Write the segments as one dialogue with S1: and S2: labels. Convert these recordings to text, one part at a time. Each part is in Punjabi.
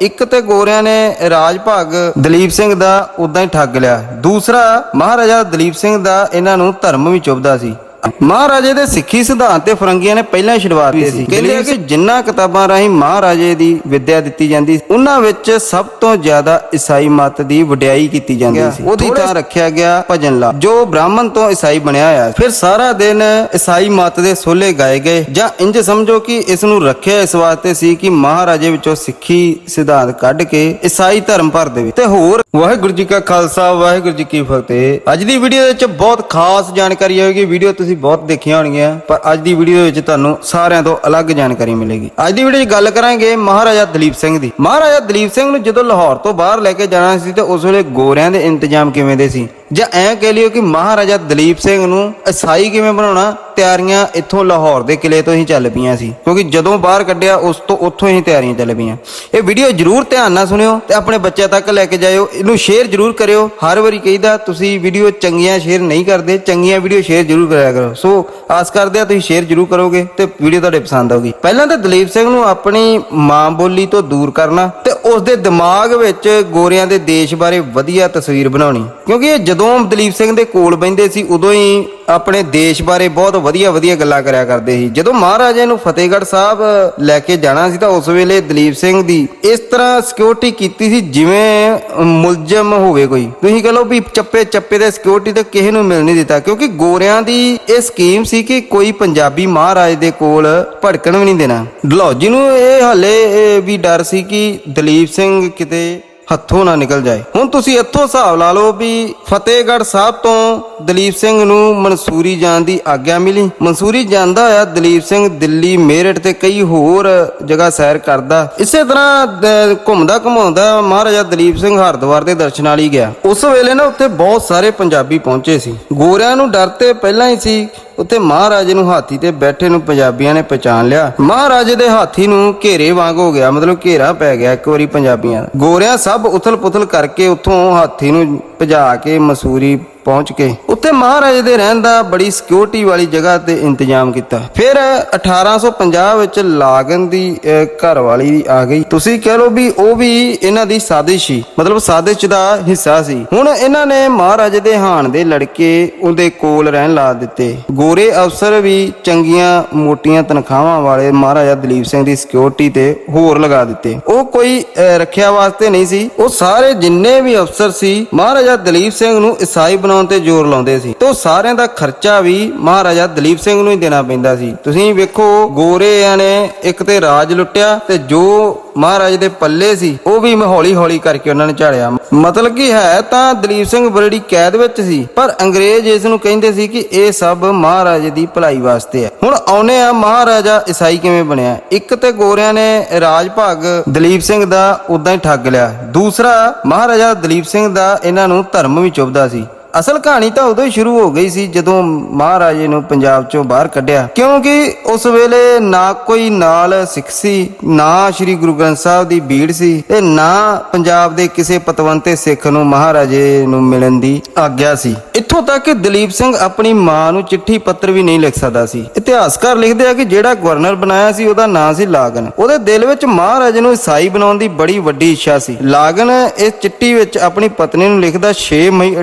S1: ਇੱਕ ਤੇ ਗੋਰਿਆਂ ਨੇ ਰਾਜ ਭਾਗ ਦਲੀਪ ਸਿੰਘ ਦਾ ਉਦਾਂ ਹੀ ਠੱਗ ਲਿਆ। ਦੂਸਰਾ, ਮਹਾਰਾਜਾ ਦਲੀਪ ਸਿੰਘ ਦਾ ਇਹਨਾਂ ਨੂੰ ਧਰਮ ਵੀ ਚੁਭਦਾ ਸੀ। ਮਹਾਰਾਜੇ ਦੇ ਸਿੱਖੀ ਸਿਧਾਂਤ ਤੇ ਫਰੰਗੀਆਂ ਨੇ ਪਹਿਲਾਂ ਹੀ ਸ਼ੁਰੂਆਤ ਕੀਤੀ ਸੀ। ਕਹਿੰਦੇ ਆ ਕਿ ਜਿੰਨਾ ਕਿਤਾਬਾਂ ਰਾਹੀਂ ਮਹਾਰਾਜੇ ਦੀ ਵਿੱਦਿਆ ਦਿੱਤੀ ਜਾਂਦੀ ਉਹਨਾਂ ਵਿੱਚ ਸਭ ਤੋਂ ਜ਼ਿਆਦਾ ਈਸਾਈ ਮਤ ਦੀ ਵਡਿਆਈ ਕੀਤੀ ਜਾਂਦੀ ਸੀ। ਉਹਦੀ ਤਾਂ ਰੱਖਿਆ ਗਿਆ ਭਜਨ ਲਾ ਜੋ ਬ੍ਰਾਹਮਣ ਤੋਂ ਈਸਾਈ ਬਣਿਆ ਹੋਇਆ ਫਿਰ ਸਾਰਾ ਦਿਨ ਈਸਾਈ ਮਤ ਦੇ ਸੋਲੇ ਗਾਏ ਗਏ। ਜਾਂ ਇੰਜ ਸਮਝੋ ਕਿ ਇਸ ਨੂੰ ਰੱਖਿਆ ਇਸ ਵਾਸਤੇ ਸੀ ਕਿ ਮਹਾਰਾਜੇ ਵਿੱਚੋਂ ਸਿੱਖੀ ਸਿਧਾਂਤ ਕੱਢ ਕੇ ਈਸਾਈ ਧਰਮ ਭਰ ਦੇਵੇ। ਤੇ ਹੋਰ ਵਾਹਿਗੁਰੂ ਜੀ ਕਾ ਖਾਲਸਾ ਵਾਹਿਗੁਰੂ ਜੀ ਕੀ ਫਤਿਹ। ਅੱਜ ਦੀ ਵੀਡੀਓ ਵਿੱਚ ਬਹੁਤ ਖਾਸ ਜਾਣਕਾਰੀ ਹੋਏਗੀ ਵੀਡੀਓ ਤੁਸੀਂ ਬਹੁਤ ਦੇਖੀਆਂ ਹੋਣਗੀਆਂ, ਪਰ ਅੱਜ ਦੀ ਵੀਡੀਓ ਵਿੱਚ ਤੁਹਾਨੂੰ ਸਾਰਿਆਂ ਤੋਂ ਅਲੱਗ ਜਾਣਕਾਰੀ ਮਿਲੇਗੀ। ਅੱਜ ਦੀ ਵੀਡੀਓ 'ਚ ਗੱਲ ਕਰਾਂਗੇ ਮਹਾਰਾਜਾ ਦਲੀਪ ਸਿੰਘ ਦੀ। ਮਹਾਰਾਜਾ ਦਲੀਪ ਸਿੰਘ ਨੂੰ ਜਦੋਂ ਲਾਹੌਰ ਤੋਂ ਬਾਹਰ ਲੈ ਕੇ ਜਾਣਾ ਸੀ ਤੇ ਉਸ ਵੇਲੇ ਗੋਰਿਆਂ ਦੇ ਇੰਤਜ਼ਾਮ ਕਿਵੇਂ ਦੇ ਸੀ? ਜਾਂ ਐਂ ਕਹਿ ਲਿਓ ਕਿ ਮਹਾਰਾਜਾ ਦਲੀਪ ਸਿੰਘ ਨੂੰ ਈਸਾਈ ਕਿਵੇਂ ਬਣਾਉਣਾ? ਤਿਆਰੀਆਂ ਇੱਥੋਂ ਲਾਹੌਰ ਦੇ ਕਿਲੇ ਤੋਂ ਹੀ ਚੱਲ ਪਈਆਂ ਸੀ। ਕਿਉਂਕਿ ਜਦੋਂ ਬਾਹਰ ਕੱਢਿਆ, ਉਸ ਤੋਂ ਉੱਥੋਂ ਹੀ ਤਿਆਰੀਆਂ ਚੱਲ ਪਈਆਂ। ਇਹ ਵੀਡੀਓ ਜਰੂਰ ਧਿਆਨ ਨਾਲ ਸੁਣਿਓ ਤੇ ਆਪਣੇ ਬੱਚਿਆਂ ਤੱਕ ਲੈ ਕੇ ਜਾਇਓ। ਇਹਨੂੰ ਸ਼ੇਅਰ ਜਰੂਰ ਕਰਿਓ। ਹਰ ਵਾਰੀ ਕਹੀਦਾ, ਤੁਸੀਂ ਵੀਡੀਓ ਚੰਗੀਆਂ ਸ਼ੇਅਰ ਨਹੀਂ ਕਰਦੇ। ਚੰਗੀਆਂ ਵੀਡੀਓ ਸ਼ੇਅਰ ਜਰੂਰ ਕਰਿਆ ਕਰੋ। ਸੋ ਆਸ ਕਰਦੇ ਆ ਤੁਸੀਂ ਸ਼ੇਅਰ ਜਰੂਰ ਕਰੋਗੇ ਤੇ ਵੀਡੀਓ ਤੁਹਾਡੇ ਪਸੰਦ ਆਊਗੀ। ਪਹਿਲਾਂ ਤਾਂ ਦਲੀਪ ਸਿੰਘ ਨੂੰ ਆਪਣੀ ਮਾਂ ਬੋਲੀ ਤੋਂ ਦੂਰ ਕਰਨਾ ਤੇ ਉਸ ਦੇ ਦਿਮਾਗ ਵਿੱਚ ਗੋਰਿਆਂ ਦੇ ਦੇਸ਼ ਬਾਰੇ ਵਧੀਆ ਤਸਵੀਰ ਬਣਾਉਣੀ। ਕਿਉਂਕਿ ਇਹ ਜਦੋਂ ਦਲੀਪ ਸਿੰਘ ਦੇ ਕੋਲ ਬੈੰਦੇ ਸੀ, ਉਦੋਂ ਹੀ ਆਪਣੇ ਦੇਸ਼ ਬਾਰੇ ਬਹੁਤ ਵਧੀਆ ਵਧੀਆ ਗੱਲਾਂ ਕਰਿਆ ਕਰਦੇ ਸੀ। ਜਦੋਂ ਮਹਾਰਾਜੇ ਨੂੰ ਫਤਿਹਗੜ੍ਹ ਸਾਹਿਬ ਲੈ ਕੇ ਜਾਣਾ ਸੀ, ਤਾਂ ਉਸ ਵੇਲੇ ਦਲੀਪ ਸਿੰਘ ਦੀ ਇਸ ਤਰ੍ਹਾਂ ਸਿਕਿਉਰਿਟੀ ਕੀਤੀ ਸੀ, ਜਿਵੇਂ ਮੁਲਜ਼ਮ ਹੋਵੇ ਕੋਈ। ਤੁਸੀਂ ਕਹ ਲਓ ਵੀ ਚੱਪੇ ਚੱਪੇ ਦੇ ਸਿਕਿਉਰਿਟੀ ਤੇ ਕਿਸੇ ਨੂੰ ਮਿਲ ਨਹੀਂ ਦਿੱਤਾ, ਕਿਉਂਕਿ ਗੋਰਿਆਂ ਦੀ ਇਹ ਸਕੀਮ ਸੀ ਕਿ ਕੋਈ ਪੰਜਾਬੀ ਮਹਾਰਾਜ ਦੇ ਕੋਲ ਭੜਕਣ ਵੀ ਨਹੀਂ ਦੇਣਾ। ਡਲਹੌਜੀ ਨੂੰ ਇਹ ਹਾਲੇ ਵੀ ਡਰ ਸੀ ਕਿ ਦਲੀਪ ਸਿੰਘ ਕਿਤੇ ਹੱਥੋਂ ਨਾ ਨਿਕਲ ਜਾਏ। ਹੁਣ ਤੁਸੀਂ ਇੱਥੋਂ ਹਿਸਾਬ ਲਾ ਲਓ ਵੀ ਫਤਿਹਗੜ੍ਹ ਸਾਹਿਬ ਤੋਂ ਦਲੀਪ ਸਿੰਘ ਨੂੰ ਮਨਸੂਰੀ ਜਾਣ ਦੀ ਆਗਿਆ ਮਿਲੀ। ਮਨਸੂਰੀ ਜਾਂਦਾ ਹੋਇਆ ਦਲੀਪ ਸਿੰਘ ਦਿੱਲੀ, ਮੇਰਠ ਤੇ ਕਈ ਹੋਰ ਜਗ੍ਹਾ ਸੈਰ ਕਰਦਾ। ਇਸੇ ਤਰ੍ਹਾਂ ਦ- ਘੁੰਮਦਾ ਘੁਮਾਉਂਦਾ ਮਹਾਰਾਜਾ ਦਲੀਪ ਸਿੰਘ ਹਰਿਦੁਆਰ ਦੇ ਦਰਸ਼ਨਾਂ ਲਈ ਗਿਆ। ਉਸ ਵੇਲੇ ਨਾ ਉੱਥੇ ਬਹੁਤ ਸਾਰੇ ਪੰਜਾਬੀ ਪਹੁੰਚੇ ਸੀ। ਗੋਰਿਆਂ ਨੂੰ ਡਰ ਤੇ ਪਹਿਲਾਂ ਹੀ ਸੀ ਉੱਥੇ ਮਹਾਰਾਜੇ ਨੂੰ ਹਾਥੀ ਤੇ ਬੈਠੇ ਨੂੰ ਪੰਜਾਬੀਆਂ ਨੇ ਪਛਾਣ ਲਿਆ। ਮਹਾਰਾਜੇ ਦੇ ਹਾਥੀ ਨੂੰ ਘੇਰੇ ਵਾਂਗ ਹੋ ਗਿਆ, ਮਤਲਬ ਘੇਰਾ ਪੈ ਗਿਆ ਇੱਕ ਵਾਰੀ ਪੰਜਾਬੀਆਂ ਦਾ। ਗੋਰਿਆਂ ਸਭ ਉਥਲ-ਪੁਥਲ ਕਰਕੇ ਉੱਥੋਂ ਹਾਥੀ ਨੂੰ ਭਜਾ ਕੇ ਮਸੂਰੀ ਪਹੁੰਚ ਕੇ ਉੱਥੇ ਮਹਾਰਾਜੇ ਦੇ ਰਹਿਣ ਦਾ ਬੜੀ ਸਿਕਿਉਰਿਟੀ ਵਾਲੀ ਜਗ੍ਹਾ ਤੇ ਇੰਤਜ਼ਾਮ ਕੀਤਾ। ਫਿਰ 1850 ਵਿੱਚ ਲਾਗਨ ਦੀ ਘਰ ਵਾਲੀ ਆ ਗਈ। ਤੁਸੀਂ ਕਹਿ ਲਓ ਵੀ ਉਹ ਵੀ ਇਹਨਾਂ ਦੀ ਸਾਜ਼ਿਸ਼ ਸੀ। ਮਤਲਬ ਸਾਜ਼ਿਸ਼ ਦਾ ਹਿੱਸਾ ਸੀ। ਹੁਣ ਇਹਨਾਂ ਨੇ ਮਹਾਰਾਜੇ ਦੇ ਹਾਣ ਦੇ ਲੜਕੇ ਉਹਦੇ ਕੋਲ ਰਹਿਣ ਲਾ ਦਿੱਤੇ। ਗੋਰੇ ਅਫਸਰ ਵੀ ਚੰਗੀਆਂ, ਮੋਟੀਆਂ ਤਨਖਾਹਾਂ ਵਾਲੇ ਮਹਾਰਾਜਾ ਦਲੀਪ ਸਿੰਘ ਦੀ ਸਿਕਿਉਰਿਟੀ ਤੇ ਹੋਰ ਲਗਾ ਦਿੱਤੇ। ਉਹ ਕੋਈ ਰੱਖਿਆ ਵਾਸਤੇ ਨਹੀਂ ਸੀ। ਉਹ ਸਾਰੇ ਜਿੰਨੇ ਵੀ ਅਫਸਰ ਸੀ, ਮਹਾਰਾਜਾ ਦਲੀਪ ਸਿੰਘ ਨੂੰ ਈਸਾਈ ਬਣਾਉਣ ਤੇ ਜ਼ੋਰ ਲਾਉਂਦੇ ਸੀ। ਤੇ ਸਾਰਿਆਂ ਦਾ ਖਰਚਾ ਵੀ ਮਹਾਰਾਜਾ ਦਲੀਪ ਸਿੰਘ ਨੂੰ ਹੀ ਦੇਣਾ ਪੈਂਦਾ ਸੀ। ਤੁਸੀਂ ਵੇਖੋ, ਗੋਰਿਆਂ ਨੇ ਇੱਕ ਤੇ ਰਾਜ ਲੁੱਟਿਆ ਤੇ ਜੋ ਮਹਾਰਾਜ ਦੇ ਪੱਲੇ ਸੀ, ਉਹ ਵੀ ਹੌਲੀ ਹੌਲੀ ਕਰਕੇ ਉਹਨਾਂ ਨੇ ਝਾੜਿਆ। ਮਤਲਬ ਕੀ ਹੈ, ਤਾਂ ਦਲੀਪ ਸਿੰਘ ਬਰੜੀ ਕੈਦ ਵਿੱਚ ਸੀ, ਪਰ ਅੰਗਰੇਜ਼ ਇਸ ਨੂੰ ਕਹਿੰਦੇ ਸੀ ਕਿ ਇਹ ਸਭ ਮਹਾਰਾਜੇ ਦੀ ਭਲਾਈ ਵਾਸਤੇ ਹੈ। ਹੁਣ ਆਉਨੇ ਆ ਮਹਾਰਾਜਾ ਈਸਾਈ ਕਿਵੇਂ ਬਣਿਆ? ਇੱਕ ਤੇ ਗੋਰਿਆਂ ਨੇ ਰਾਜ ਭਾਗ ਦਲੀਪ ਸਿੰਘ ਦਾ ਉਦਾਂ ਹੀ ਠੱਗ ਲਿਆ। ਦੂਸਰਾ, ਮਹਾਰਾਜਾ ਦਲੀਪ ਸਿੰਘ ਦਾ ਇਹਨਾਂ ਨੂੰ ਧਰਮ ਵੀ ਚੁਭਦਾ ਸੀ। ਅਸਲ ਕਹਾਣੀ ਤਾਂ ਉਦੋਂ ਹੀ ਸ਼ੁਰੂ ਹੋ ਗਈ ਸੀ ਜਦੋਂ ਮਹਾਰਾਜੇ ਨੂੰ ਪੰਜਾਬ ਚੋਂ ਬਾਹਰ ਕੱਢਿਆ। ਕਿਉਂਕਿ ਉਸ ਵੇਲੇ ਨਾ ਕੋਈ ਨਾਲ ਸਿੱਖ ਸੀ, ਨਾ ਸ੍ਰੀ ਗੁਰੂ ਗ੍ਰੰਥ ਸਾਹਿਬ ਦੀ ਭੀੜ ਸੀ ਤੇ ਨਾ ਪੰਜਾਬ ਦੇ ਕਿਸੇ ਪਤਵੰਤੇ ਸਿੱਖ ਨੂੰ ਮਹਾਰਾਜੇ ਨੂੰ ਮਿਲਣ ਦੀ ਆਗਿਆ ਸੀ। ਇੱਥੋਂ ਤੱਕ ਕਿ ਦਲੀਪ ਸਿੰਘ ਆਪਣੀ ਮਾਂ ਨੂੰ ਚਿੱਠੀ ਪੱਤਰ ਵੀ ਨਹੀਂ ਲਿਖ ਸਕਦਾ ਸੀ। ਇਤਿਹਾਸਕਾਰ ਲਿਖਦੇ ਆ ਕਿ ਜਿਹੜਾ ਗਵਰਨਰ ਬਣਾਇਆ ਸੀ ਉਹਦਾ ਨਾਂ ਸੀ ਲਾਗਨ। ਉਹਦੇ ਦਿਲ ਵਿੱਚ ਮਹਾਰਾਜੇ ਨੂੰ ਈਸਾਈ ਬਣਾਉਣ ਦੀ ਬੜੀ ਵੱਡੀ ਇੱਛਾ ਸੀ। ਲਾਗਨ ਇਸ ਚਿੱਠੀ ਵਿੱਚ ਆਪਣੀ ਪਤਨੀ ਨੂੰ ਲਿਖਦਾ 6 ਮਈ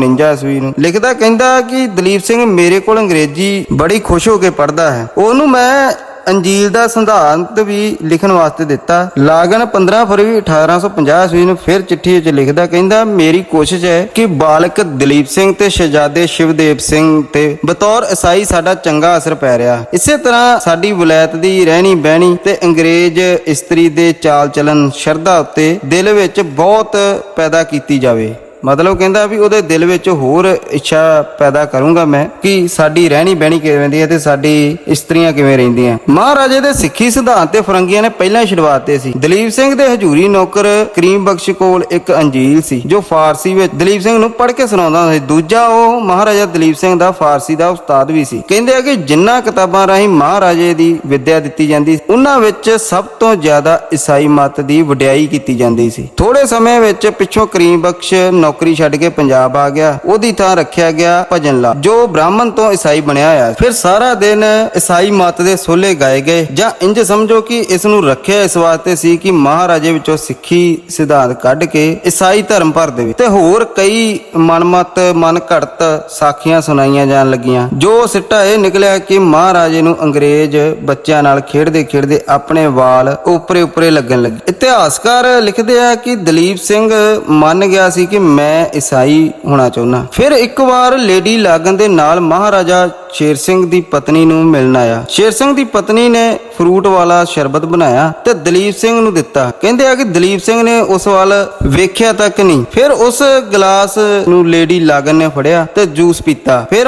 S1: 1849 ਈਸਵੀ ਨੂੰ। ਲਿਖਦਾ ਕਹਿੰਦਾ ਕਿ ਦਲੀਪ ਸਿੰਘ ਮੇਰੇ ਕੋਲ ਅੰਗਰੇਜ਼ੀ ਬੜੀ ਖੁਸ਼ ਹੋ ਕੇ ਪੜ੍ਹਦਾ ਹੈ। ਉਹਨੂੰ ਮੈਂ ਅੰਜੀਲ ਦਾ ਸਿਧਾਂਤ ਵੀ ਲਿਖਣ ਵਾਸਤੇ ਦਿੱਤਾ। ਲਾਗਨ 15 ਫਰਵਰੀ 1850 ਈਸਵੀ ਨੂੰ ਫਿਰ ਚਿੱਠੀ ਵਿੱਚ ਲਿਖਦਾ ਕਹਿੰਦਾ, ਮੇਰੀ ਕੋਸ਼ਿਸ਼ ਹੈ ਕਿ ਬਾਲਕ ਦਲੀਪ ਸਿੰਘ ਤੇ ਸ਼ਹਿਜ਼ਾਦੇ ਸ਼ਿਵਦੇਵ ਸਿੰਘ ਤੇ ਬਤੌਰ ਈਸਾਈ ਸਾਡਾ ਚੰਗਾ ਅਸਰ ਪੈ ਰਿਹਾ। ਇਸੇ ਤਰ੍ਹਾਂ ਸਾਡੀ ਵਿਲਾਇਤ ਦੀ ਰਹਿਣੀ ਬਹਿਣੀ ਤੇ ਅੰਗਰੇਜ਼ ਇਸਤਰੀ ਦੇ ਚਾਲ ਚਲਨ ਸ਼ਰਧਾ ਉੱਤੇ ਦਿਲ ਵਿੱਚ ਬਹੁਤ ਪੈਦਾ ਕੀਤੀ ਜਾਵੇ। ਮਤਲਬ ਕਹਿੰਦਾ ਵੀ ਉਹਦੇ ਦਿਲ ਵਿੱਚ ਹੋਰ ਇੱਛਾ ਪੈਦਾ ਕਰੂੰਗਾ ਮੈਂ ਕਿ ਸਾਡੀ ਰਹਿਣੀ ਬਹਿਣੀ ਕਿਵੇਂ ਦੀ ਹੈ ਤੇ ਸਾਡੀ ਇਸਤਰੀਆਂ ਕਿਵੇਂ ਰਹਿੰਦੀਆਂ। ਮਹਾਰਾਜੇ ਦੇ ਸਿੱਖੀ ਸਿਧਾਂਤ ਤੇ ਫਰੰਗੀਆਂ ਨੇ ਪਹਿਲਾਂ ਸ਼ੁਰੂਆਤ ਤੇ ਸੀ। ਦਲੀਪ ਸਿੰਘ ਦੇ ਹਜੂਰੀ ਨੌਕਰ ਕਰੀਮ ਬਖਸ਼ ਕੋਲ ਇੱਕ ਅੰਜੀਲ ਸੀ ਜੋ ਫਾਰਸੀ ਵਿੱਚ ਦਲੀਪ ਸਿੰਘ ਨੂੰ ਪੜ੍ਹ ਕੇ ਸੁਣਾਉਂਦਾ ਸੀ। ਦੂਜਾ ਉਹ ਮਹਾਰਾਜਾ ਦਲੀਪ ਸਿੰਘ ਦਾ ਫਾਰਸੀ ਦਾ ਉਸਤਾਦ ਵੀ ਸੀ। ਕਹਿੰਦੇ ਆ ਕਿ ਜਿੰਨਾ ਕਿਤਾਬਾਂ ਰਾਹੀਂ ਮਹਾਰਾਜੇ ਦੀ ਵਿੱਦਿਆ ਦਿੱਤੀ ਜਾਂਦੀ ਸੀ, ਉਹਨਾਂ ਵਿੱਚ ਸਭ ਤੋਂ ਜ਼ਿਆਦਾ ਈਸਾਈ ਮਤ ਦੀ ਵਡਿਆਈ ਕੀਤੀ ਜਾਂਦੀ ਸੀ। ਥੋੜੇ ਸਮੇਂ ਵਿੱਚ ਪਿੱਛੋਂ ਕਰੀਮ ਬਖਸ਼ ਨੌਕਰੀ ਛੱਡ ਕੇ ਪੰਜਾਬ ਆ ਗਿਆ। ਉਹਦੀ ਥਾਂ ਰੱਖਿਆ ਗਿਆ ਭਜਨ ਲਾ ਜੋ ਬ੍ਰਾਹਮਣ ਤੋਂ ਈਸਾਈ ਬਣਿਆ ਹੋਇਆ। ਫਿਰ ਸਾਰਾ ਦਿਨ ਈਸਾਈ ਮਤ ਦੇ ਸੋਲੇ ਗਾਏ ਗਏ। ਜਾਂ ਇੰਜ ਸਮਝੋ ਕਿ ਇਸ ਨੂੰ ਰੱਖਿਆ ਇਸ ਵਾਸਤੇ ਸੀ ਕਿ ਮਹਾਰਾਜੇ ਵਿੱਚੋਂ ਸਿੱਖੀ ਸਿਧਾਂਤ ਕੱਢ ਕੇ ਈਸਾਈ ਧਰਮ ਭਰ ਦੇਵੇ। ਤੇ ਹੋਰ ਕਈ ਮਨਮਤ ਮਨ ਘੜਤ ਸਾਖੀਆਂ ਸੁਣਾਈਆਂ ਜਾਣ ਲੱਗੀਆਂ। ਜੋ ਸਿੱਟਾ ਇਹ ਨਿਕਲਿਆ ਕਿ ਮਹਾਰਾਜੇ ਨੂੰ ਅੰਗਰੇਜ਼ ਬੱਚਿਆਂ ਨਾਲ ਖੇਡਦੇ ਖੇਡਦੇ ਆਪਣੇ ਵਾਲ ਉਪਰੇ ਉਪਰੇ ਲੱਗਣ ਲੱਗੇ। ਇਤਿਹਾਸਕਾਰ ਲਿਖਦੇ ਆ ਕਿ ਦਲੀਪ ਸਿੰਘ ਮੰਨ ਗਿਆ ਸੀ ਕਿ ਮੈਂ ਈਸਾਈ ਹੋਣਾ ਚਾਹੁੰਦਾ। ਫਿਰ ਇੱਕ ਵਾਰ ਲੇਡੀ ਲਾਗਨ ਦੇ ਨਾਲ ਮਹਾਰਾਜਾ ਸ਼ੇਰ ਸਿੰਘ ਦੀ ਪਤਨੀ ਨੂੰ ਮਿਲਣ ਆਇਆ। ਸ਼ੇਰ ਸਿੰਘ ਦੀ ਪਤਨੀ ਨੇ ਫਰੂਟ ਵਾਲਾ ਸ਼ਰਬਤ ਬਣਾਇਆ ਤੇ ਦਲੀਪ ਸਿੰਘ ਨੂੰ ਦਿੱਤਾ। ਕਹਿੰਦੇ ਆ ਕਿ ਦਲੀਪ ਸਿੰਘ ਨੇ ਉਸ ਵੱਲ ਵੇਖਿਆ ਤੱਕ ਨਹੀਂ। ਫਿਰ ਉਸ ਗਲਾਸ ਨੂੰ ਲੇਡੀ ਲਾਗਨ ਨੇ ਫੜਿਆ ਤੇ ਜੂਸ ਪੀਤਾ। ਫਿਰ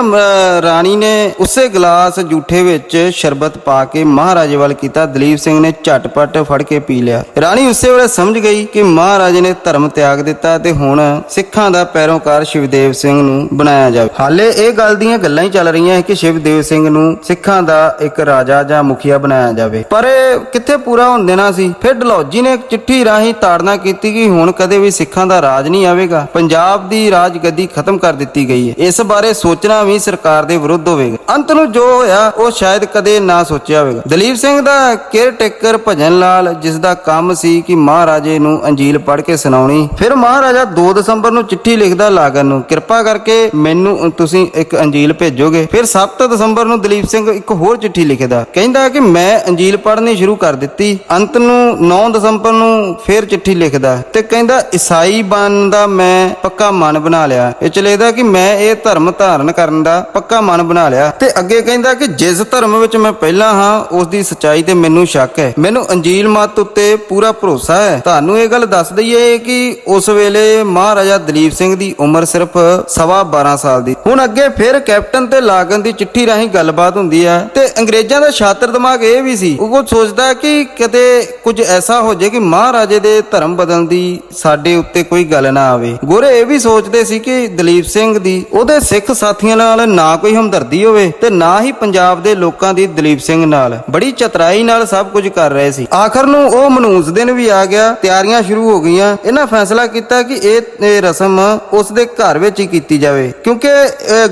S1: ਰਾਣੀ ਨੇ ਉਸੇ ਗਲਾਸ ਜੂਠੇ ਵਿੱਚ ਸ਼ਰਬਤ ਪਾ ਕੇ ਮਹਾਰਾਜੇ ਵੱਲ ਕੀਤਾ। ਦਲੀਪ ਸਿੰਘ ਨੇ ਝਟਪਟ ਫੜ ਕੇ ਪੀ ਲਿਆ। ਰਾਣੀ ਉਸੇ ਵੇਲੇ ਸਮਝ ਗਈ ਕਿ ਮਹਾਰਾਜੇ ਨੇ ਧਰਮ ਤਿਆਗ ਦਿੱਤਾ ਤੇ ਹੁਣ ਸਿੱਖਾਂ ਦਾ ਪੈਰੋਕਾਰ ਸ਼ਿਵਦੇਵ ਸਿੰਘ ਨੂੰ ਬਣਾਇਆ ਜਾਵੇ। ਹਾਲੇ ਇਹ ਗੱਲ ਦੀਆਂ ਗੱਲਾਂ ਹੀ ਚੱਲ ਰਹੀਆਂ ਹੈ ਕਿ ਸ਼ਿਵਦੇਵ ਸਿੰਘ ਨੂੰ ਸਿੱਖਾਂ ਦਾ ਇੱਕ ਰਾਜਾ ਜਾਂ ਮੁਖੀਆ ਬਣਾਇਆ ਜਾਵੇ। ਪਰ ਇਹ ਕਿੱਥੇ ਪੂਰਾ ਹੋਣ ਦੇਣਾ ਸੀ? ਫਿਰ ਡਲਹੌਜੀ ਨੇ ਚਿੱਠੀ ਰਾਹੀਂ ਤਾੜਨਾ ਕੀਤੀ ਕਿ ਹੁਣ ਕਦੇ ਵੀ ਸਿੱਖਾਂ ਦਾ ਰਾਜ ਨਹੀਂ ਆਵੇਗਾ। ਪੰਜਾਬ ਦੀ ਰਾਜਗੱਦੀ ਖਤਮ ਕਰ ਦਿੱਤੀ ਗਈ ਹੈ। ਇਸ ਬਾਰੇ ਸੋਚਣਾ ਵੀ ਸਰਕਾਰ ਦੇ ਵਿਰੁੱਧ ਹੋਵੇਗਾ। ਅੰਤ ਨੂੰ ਜੋ ਹੋਇਆ, ਉਹ ਸ਼ਾਇਦ ਕਦੇ ਨਾ ਸੋਚਿਆ ਹੋਵੇਗਾ। ਦਲੀਪ ਸਿੰਘ ਦਾ ਕੇਅਰ ਟੇਕਰ ਭਜਨ ਲਾਲ, ਜਿਸ ਦਾ ਕੰਮ ਸੀ ਕਿ ਮਹਾਰਾਜੇ ਨੂੰ ਅੰਜੀਲ ਪੜ੍ਹ ਕੇ ਸੁਣਾਉਣੀ। ਫਿਰ ਮਹਾਰਾਜਾ 2 ਦਸੰਬਰ ਨੂੰ ਚਿੱਠੀ ਲਿਖਦਾ ਲਾਗਨ ਨੂੰ, ਕਿਰਪਾ ਕਰਕੇ ਮੈਨੂੰ, ਤੁਸੀਂ ਇੱਕ ਅੰਜੀਲ ਭੇਜੋਗੇ। ਫਿਰ 7 ਦਸੰਬਰ ਨੂੰ ਦਲੀਪ ਸਿੰਘ ਇੱਕ ਹੋਰ ਚਿੱਠੀ ਲਿਖਦਾ, ਕਹਿੰਦਾ ਕਿ ਮੈਂ ਅੰਜੀਲ ਪੜ੍ਹਨੀ ਸ਼ੁਰੂ ਕਰ ਦਿੱਤੀ, ਅੰਤ ਨੂੰ 9 ਦਸੰਬਰ ਨੂੰ ਫਿਰ ਚਿੱਠੀ ਲਿਖਦਾ ਤੇ ਕਹਿੰਦਾ ਈਸਾਈ ਬਣਨ ਦਾ ਮੈਂ ਪੱਕਾ ਮਨ ਬਣਾ ਲਿਆ। ਇਹ ਚ ਲਿਖਦਾ ਕਿ ਮੈਂ ਇਹ ਧਰਮ ਧਾਰਨ ਕਰਨ ਦਾ ਪੱਕਾ ਮਨ ਬਣਾ ਲਿਆ ਤੇ ਅੱਗੇ ਕਹਿੰਦਾ ਕਿ ਜਿਸ ਧਰਮ ਵਿੱਚ ਮੈਂ ਪਹਿਲਾਂ ਹਾਂ ਉਸ ਦੀ ਸੱਚਾਈ ਤੇ ਮੈਨੂੰ ਸ਼ੱਕ ਹੈ। ਮੈਨੂੰ ਅੰਜੀਲ ਮਤ ਉੱਤੇ ਪੂਰਾ ਭਰੋਸਾ ਹੈ। ਤੁਹਾਨੂੰ ਇਹ ਗੱਲ ਦੱਸ ਦਈਏ ਕਿ ਉਸ ਵੇਲੇ ਮਹਾਰਾਜਾ ਦਲੀਪ ਸਿੰਘ ਦੀ ਉਮਰ ਸਿਰਫ ਸਵਾ 12 ਸਾਲ ਦੀ। ਹੁਣ ਅੱਗੇ ਫਿਰ ਕੈਪਟਨ ਤੇ ਲਾਗਨ ਦੀ ਚਿੱਠੀ ਰਾਹੀਂ ਗੱਲਬਾਤ ਹੁੰਦੀ ਹੈ ਤੇ ਅੰਗਰੇਜ਼ਾਂ ਦਾ ਛਾਤਰ ਦਿਮਾਗ ਇਹ ਵੀ ਸੀ, ਉਹ ਸੋਚਦਾ ਕਿ ਕਦੇ ਕੁਝ ਐਸਾ ਹੋ ਜਾਏ ਕਿ ਮਹਾਰਾਜੇ ਦੇ ਧਰਮ ਬਦਲਣ ਦੀ ਸਾਡੇ ਉੱਤੇ ਕੋਈ ਗੱਲ ਨਾ ਆਵੇ। ਗੋਰੇ ਇਹ ਵੀ ਸੋਚਦੇ ਸੀ ਕਿ ਦਲੀਪ ਸਿੰਘ ਦੀ ਉਹਦੇ ਸਿੱਖ ਸਾਥੀਆਂ ਨਾਲ ਨਾ ਕੋਈ ਹਮਦਰਦੀ ਹੋਵੇ ਤੇ ਨਾ ਹੀ ਪੰਜਾਬ ਦੇ ਲੋਕਾਂ ਦੀ ਦਲੀਪ ਸਿੰਘ ਨਾਲ। ਬੜੀ ਚਤਰਾਈ ਨਾਲ ਸਭ ਕੁਝ ਕਰ ਰਹੇ ਸੀ। ਆਖਰ ਨੂੰ ਉਹ ਮਨੂਸ ਦਿਨ ਵੀ ਆ ਗਿਆ, ਤਿਆਰੀਆਂ ਸ਼ੁਰੂ ਹੋ ਗਈਆਂ। ਇਹਨਾਂ ਫੈਸਲਾ ਕੀਤਾ ਕਿ ਇਹ ਰਸਮ ਉਸ ਦੇ ਘਰ ਵਿੱਚ ਹੀ ਕੀਤੀ ਜਾਵੇ। ਕਿਉਂਕਿ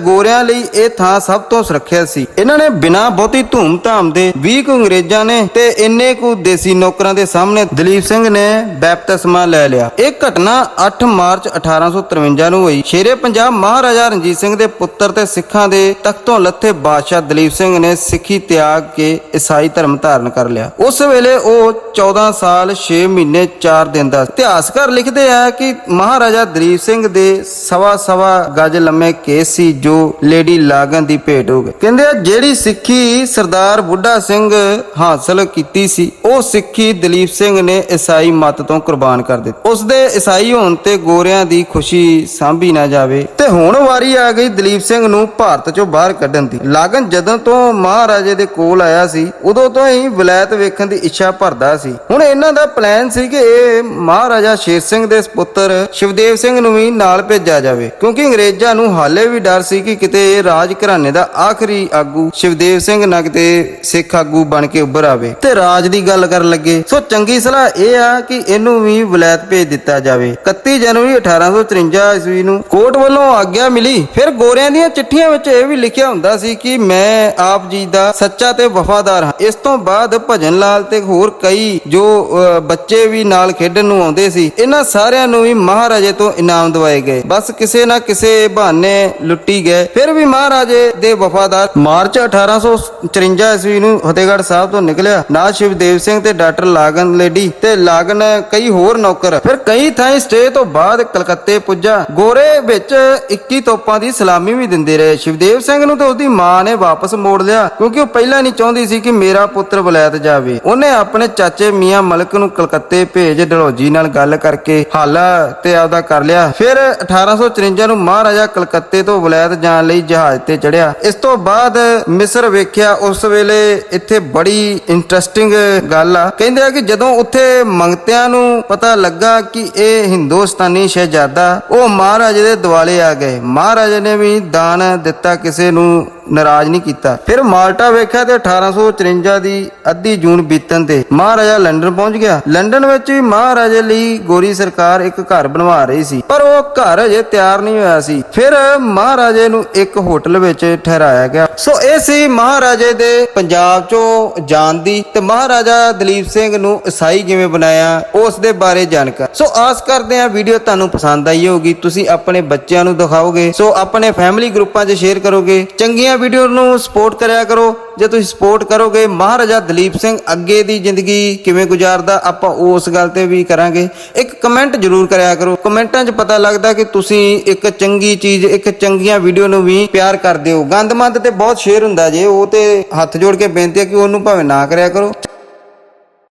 S1: ਗੋਰਿਆਂ ਲਈ ਇਹ ਥਾਂ ਸਭ ਤੋਂ ਸੁਰੱਖਿਅਤ ਸੀ। ਇਹਨਾਂ ਨੇ ਬਿਨਾਂ ਬਹੁਤੀ ਧੂਮ-ਧਾਮ ਦੇ 20 ਕੁ ਅੰਗਰੇਜ਼ਾਂ ਨੇ ਤੇ ਇੰਨੇ ਕੁ ਦੇਸੀ ਨੌਕਰਾਂ ਦੇ ਸਾਹਮਣੇ ਦਲੀਪ ਸਿੰਘ ਨੇ ਬੈਪਤਿਸਮਾ ਲੈ ਲਿਆ। ਇਹ ਘਟਨਾ 8 ਮਾਰਚ 1853 ਨੂੰ ਹੋਈ। ਸ਼ੇਰੇ ਪੰਜਾਬ ਮਹਾਰਾਜਾ ਰਣਜੀਤ ਸਿੰਘ ਦੇ ਪੁੱਤਰ ਤੇ ਸਿੱਖਾਂ ਦੇ ਤਖਤੋਂ ਲੱਥੇ ਬਾਦਸ਼ਾਹ ਦਲੀਪ ਸਿੰਘ ਨੇ ਸਿੱਖੀ ਤਿਆਗ ਕੇ ਈਸਾਈ ਧਰਮ ਧਾਰਨ ਕਰ ਲਿਆ। ਉਸ ਵੇਲੇ ਉਹ 14 ਸਾਲ 6 ਮਹੀਨੇ 4 ਦਿਨ ਦਾ ਇਤਿਹਾਸਕਾਰ ਲਿਖਦੇ ਆ ਕਿ ਮਹਾਰਾਜਾ ਦਲੀਪ ਸਿੰਘ ਦੇ ਸਵਾ ਸਵਾ ਗਜ ਲੰਮੇ ਕੇਸ ਸੀ ਜੋ ਲੇਡੀ ਲਾਗਨ ਦੀ ਭੇਟ ਹੋ ਗਏ। ਕਹਿੰਦੇ ਜਿਹੜੀ ਸਿੱਖੀ ਸਰਦਾਰ ਬੁੱਢਾ ਸਿੰਘ ਹਾਸਲ ਕੀਤੀ ਸੀ, ਉਹ ਸਿੱਖੀ ਦਲੀਪ ਸਿੰਘ ਨੇ ਈਸਾਈ ਮਤ ਤੋਂ ਕੁਰਬਾਨ ਕਰ ਦਿੱਤੀ। ਉਸ ਦੇ ਈਸਾਈ ਹੋਣ ਤੇ ਗੋਰਿਆਂ ਦੀ ਖੁਸ਼ੀ ਸਾਂਭੀ ਨਾ ਜਾਵੇ। ਤੇ ਹੁਣ ਵਾਰੀ ਆ ਗਈ ਦਲੀਪ ਸਿੰਘ ਨੂੰ ਭਾਰਤ ਚੋਂ ਬਾਹਰ ਕੱਢਣ ਦੀ। ਲਾਗਨ ਜਦੋਂ ਤੋਂ ਮਹਾਰਾਜੇ ਦੇ ਕੋਲ ਆਇਆ ਸੀ, ਉਦੋਂ ਤੋਂ ਹੀ ਵਿਲਾਇਤ ਵੇਖਣ ਦੀ ਇੱਛਾ ਭਰਦਾ ਸੀ। ਹੁਣ ਇਹਨਾਂ ਦਾ ਪਲਾਨ ਸੀ ਕਿ ਇਹ ਮਹਾਰਾਜਾ ਸ਼ੇਰ ਸਿੰਘ ਦੇ ਪੁੱਤਰ ਸ਼ਿਵਦੇਵ ਸਿੰਘ ਨੂੰ ਵੀ ਨਾਲ ਭੇਜਿਆ ਜਾਵੇ। ਕਿਉਂਕਿ ਅੰਗਰੇਜ਼ਾਂ ਨੂੰ ਹਾਲੇ ਵੀ ਡਰ ਸੀ ਕਿ ਕਿਤੇ ਇਹ ਰਾਜ ਘਰਾਣੇ ਦਾ ਆਖਰੀ ਆਗੂ ਸ਼ਿਵਦੇਵ ਸਿੰਘ ਨਾ ਕਿਤੇ ਸਿੱਖ ਆਗੂ ਬਣ ਕੇ ਉੱਭਰ ਆਵੇ ਤੇ ਰਾਜ ਦੀ ਗੱਲ ਕਰਨ ਲੱਗੇ। ਸੋ ਚੰਗੀ ਸਲਾਹ ਇਹ ਆ ਕਿ ਇਹਨੂੰ ਵੀ ਵਿਲਾਇਤ ਭੇਜ ਦਿੱਤਾ ਜਾਵੇ। 31 ਜਨਵਰੀ 1853 ਈਸਵੀ ਨੂੰ ਕੋਰਟ ਵੱਲੋਂ ਆਗਿਆ ਮਿਲੀ। ਫਿਰ ਗੋਰਿਆਂ ਦੀਆਂ ਚਿੱਠੀਆਂ ਵਿੱਚ ਇਹ ਵੀ ਲਿਖਿਆ ਹੁੰਦਾ ਸੀ ਕਿ ਮੈਂ ਆਪ ਜੀ ਦਾ ਸੱਚਾ ਤੇ ਵਫਾਦਾਰ ਹਾਂ। ਇਸ ਤੋਂ ਬਾਅਦ ਭਜਨ ਲਾਲ ਤੇ ਹੋਰ ਕਈ ਜੋ ਬੱਚੇ ਵੀ ਨਾਲ ਖੇਡਣ ਨੂੰ ਆਉਂਦੇ ਸੀ, ਇਹਨਾਂ ਸਾਰਿਆਂ ਨੂੰ ਵੀ ਮਹਾਰਾਜੇ ਤੋਂ ਇਨਾਮ ਦਿਵਾਏ ਗਏ। ਬਸ ਕਿਸੇ ਨਾ ਕਿਸੇ ਬਹਾਨੇ ਲੁੱਟੀ ਗਏ। ਫਿਰ ਵੀ ਮਹਾਰਾਜੇ ਦੇ ਵਫਾਦਾਰ। ਮਾਰਚ 1854 ਈਸਵੀ ਨੂੰ ਫਤਿਹਗੜ੍ਹ ਸਾਹਿਬ ਤੋਂ ਨਿਕਲਿਆ। ਨਾ ਸ਼ਿਵਦੇਵ ਸਿੰਘ ਤੇ ਡਾਕਟਰ ਲਾਗਨ ਲੇਡੀ ਤੇ ਲਾਗਨ ਕਈ ਹੋਰ ਨੌਕਰ। ਫਿਰ ਕਈ ਥਾਈਂ ਸਟੇ ਤੋਂ ਬਾਅਦ ਕਲਕੱਤੇ ਪੁੱਜਾ। ਗੋਰੇ ਵਿੱਚ 21 ਤੋਪਾਂ ਦੀ ਸਲਾਮੀ ਵੀ ਦਿੰਦੇ ਰਹੇ। ਸ਼ਿਵਦੇਵ ਸਿੰਘ ਨੂੰ ਤੇ ਉਸਦੀ ਮਾਂ ਨੇ ਵਾਪਸ ਮੋੜ ਲਿਆ, ਕਿਉਂਕਿ ਉਹ ਪਹਿਲਾਂ ਨਹੀਂ ਚਾਹੁੰਦੀ ਸੀ ਕਿ ਮੇਰਾ ਪੁੱਤਰ ਵਲਾਇਤ ਜਾਵੇ। ਉਹਨੇ ਆਪਣੇ ਚਾਚੇ ਮੀਆਂ ਮਲਕ ਨੂੰ ਕਲਕੱਤੇ ਭੇਜ ਡਲਹੌਜੀ ਨਾਲ ਗੱਲ ਕਰਕੇ ਹੱਲ ਤੇ ਆਪਦਾ ਕਰ ਲਿਆ। ਫਿਰ 1854 ਨੂੰ ਮਹਾਰਾਜਾ ਕਲਕੱਤੇ ਤੋਂ ਵਲਾਇਤ ਜਾਣ ਲਈ ਜਹਾਜ਼ ਤੇ ਚੜਿਆ ਇਸ ਤੋਂ ਬਾਅਦ ਮਿਸਰ ਵੇਖਿਆ, ਉਸ ਵੇਲੇ ਇੱਥੇ ਬੜੀ ਇੰਟਰਸਟਿੰਗ ਗੱਲ ਆ। ਕਹਿੰਦੇ ਆ ਕਿ ਜਦੋਂ ਉੱਥੇ ਮੰਗਤਿਆਂ ਨੂੰ ਪਤਾ ਲੱਗਾ ਕਿ ਇਹ ਹਿੰਦੁਸਤਾਨੀ ਸ਼ਹਿਜ਼ਾਦਾ, ਉਹ ਮਹਾਰਾਜੇ ਦੇ ਦੁਆਲੇ ਆ ਗਏ। ਮਹਾਰਾਜੇ ਨੇ ਵੀ ਦਾਨ ਦਿੱਤਾ, ਕਿਸੇ ਨੂੰ ਨਾਰਾਜ਼ ਨਹੀਂ ਕੀਤਾ। ਫਿਰ ਮਾਲਟਾ ਵੇਖਿਆ ਤੇ 1854 ਦੀ ਅੱਧੀ ਜੂਨ ਬੀਤਣ ਤੇ ਮਹਾਰਾਜਾ ਲੰਡਨ ਪਹੁੰਚ ਗਿਆ। ਲੰਡਨ ਵਿੱਚ ਵੀ ਮਹਾਰਾਜੇ ਲਈ ਗੋਰੀ ਸਰਕਾਰ ਇੱਕ ਘਰ ਬਣਵਾ ਰਹੀ ਸੀ, ਪਰ ਉਹ ਘਰ ਅਜੇ ਤਿਆਰ ਨਹੀਂ ਹੋਇਆ ਸੀ। ਫਿਰ ਮਹਾਰਾਜੇ ਨੂੰ ਇੱਕ ਹੋਟਲ ਵਿੱਚ ਠਹਿਰਾਇਆ ਗਿਆ। ਸੋ ਇਹ ਸੀ ਮਹਾਰਾਜੇ ਦੇ ਪੰਜਾਬ ਚੋਂ ਜਾਣ ਦੀ ਤੇ ਮਹਾਰਾਜਾ ਦਲੀਪ ਸਿੰਘ ਨੂੰ ਈਸਾਈ ਕਿਵੇਂ ਬਣਾਇਆ, ਉਸ ਦੇ ਬਾਰੇ ਜਾਣਕਾਰੀ। ਸੋ ਆਸ ਕਰਦੇ ਹਾਂ ਵੀਡੀਓ ਤੁਹਾਨੂੰ ਪਸੰਦ ਆਈ ਹੋਊਗੀ, ਤੁਸੀਂ ਆਪਣੇ ਬੱਚਿਆਂ ਨੂੰ ਦਿਖਾਓਗੇ, ਸੋ ਆਪਣੇ ਫੈਮਿਲੀ ਗਰੁੱਪਾਂ 'ਚ ਸ਼ੇਅਰ ਕਰੋਗੇ, ਚੰਗੀਆਂ ਵੀਡੀਓ ਨੂੰ ਸਪੋਰਟ ਕਰਿਆ ਕਰੋ, ਜੇ ਤੁਸੀਂ ਸਪੋਰਟ ਕਰੋਗੇ, ਮਹਾਰਾਜਾ ਦਲੀਪ ਸਿੰਘ ਅੱਗੇ ਦੀ ਜ਼ਿੰਦਗੀ ਕਿਵੇਂ ਗੁਜ਼ਾਰਦਾ, ਆਪਾਂ ਉਸ ਗੱਲ ਤੇ ਵੀ ਕਰਾਂਗੇ। ਇੱਕ ਕਮੈਂਟ ਜ਼ਰੂਰ ਕਰਿਆ ਕਰੋ, ਕਮੈਂਟਾਂ 'ਚ ਪਤਾ ਲੱਗਦਾ ਕਿ ਤੁਸੀਂ ਇੱਕ ਚੰਗੀ ਚੀਜ਼, ਇੱਕ ਚੰਗੀਆਂ ਵੀਡੀਓ ਨੂੰ ਵੀ ਪਿਆਰ ਕਰਦੇ ਹੋ ਗੰਦਮੰਦ ਤੇ ਬਹੁਤ ਸ਼ੇਰ ਹੁੰਦਾ ਜੇ, ਉਹ ਤੇ ਹੱਥ ਜੋੜ ਕੇ ਬੇਨਤੀ ਹੈ ਕਿ ਉਹਨੂੰ ਭਾਵੇਂ ਨਾ ਕਰਿਆ ਕਰੋ।